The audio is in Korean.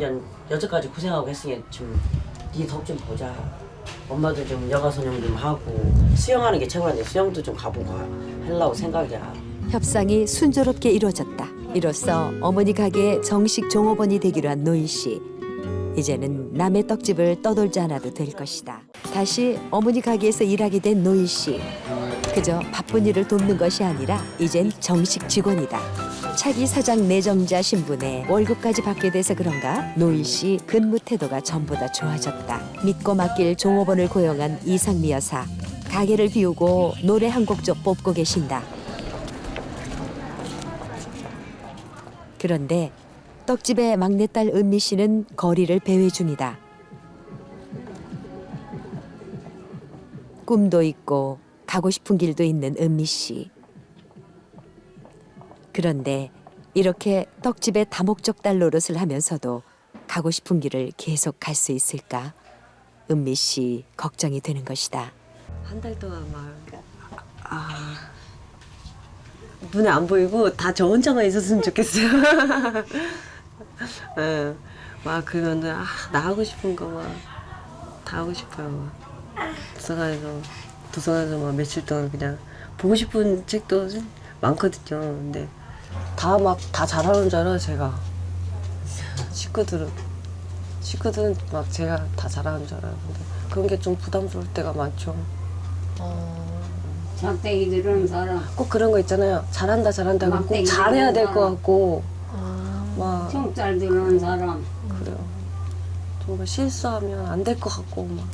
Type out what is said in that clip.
이제 여태까지 고생하고 했으니 좀네덕좀 보자. 엄마도 좀 여가 선영 좀 하고 수영하는 게 최고란데 수영도 좀 가보고 하려고 생각이야. 협상이 순조롭게 이루어졌다. 이로써 어머니 가게의 정식 종업원이 되기로 한 노일 씨. 이제는 남의 떡집을 떠돌지 않아도 될 것이다. 다시 어머니 가게에서 일하게 된 노일 씨. 그저 바쁜 일을 돕는 것이 아니라 이젠 정식 직원이다. 차기 사장 내정자 신분에 월급까지 받게 돼서 그런가 노일 씨 근무 태도가 전보다 좋아졌다. 믿고 맡길 종업원을 고용한 이상미 여사. 가게를 비우고 노래 한곡좀 뽑고 계신다. 그런데 떡집의 막내딸 은미 씨는 거리를 배회 중이다. 꿈도 있고 가고 싶은 길도 있는 은미 씨. 그런데 이렇게 떡집의 다목적 딸 노릇을 하면서도 가고 싶은 길을 계속 갈 수 있을까? 은미 씨 걱정이 되는 것이다. 한 달 동안 막 아, 눈에 안 보이고 다 저 혼자만 있었으면 좋겠어요. 예, 막 그러면은 아, 나 하고 싶은 거 막 다 하고 싶어요. 막. 도서관에서 도서관에서 막 며칠 동안 그냥 보고 싶은 책도 많거든요. 근데 다 막 다 잘하는 줄 알아요, 제가. 식구들은 식구들은 막 제가 다 잘하는 줄 알아요. 근데 그런 게 좀 부담스러울 때가 많죠. 작대기들은 사람 꼭 그런 거 있잖아요. 잘한다 잘한다 하고 꼭 막대기 잘해야 될 것 사람. 같고 막 총잘 드는 사람 그래요. 정말 실수하면 안 될 것 같고 막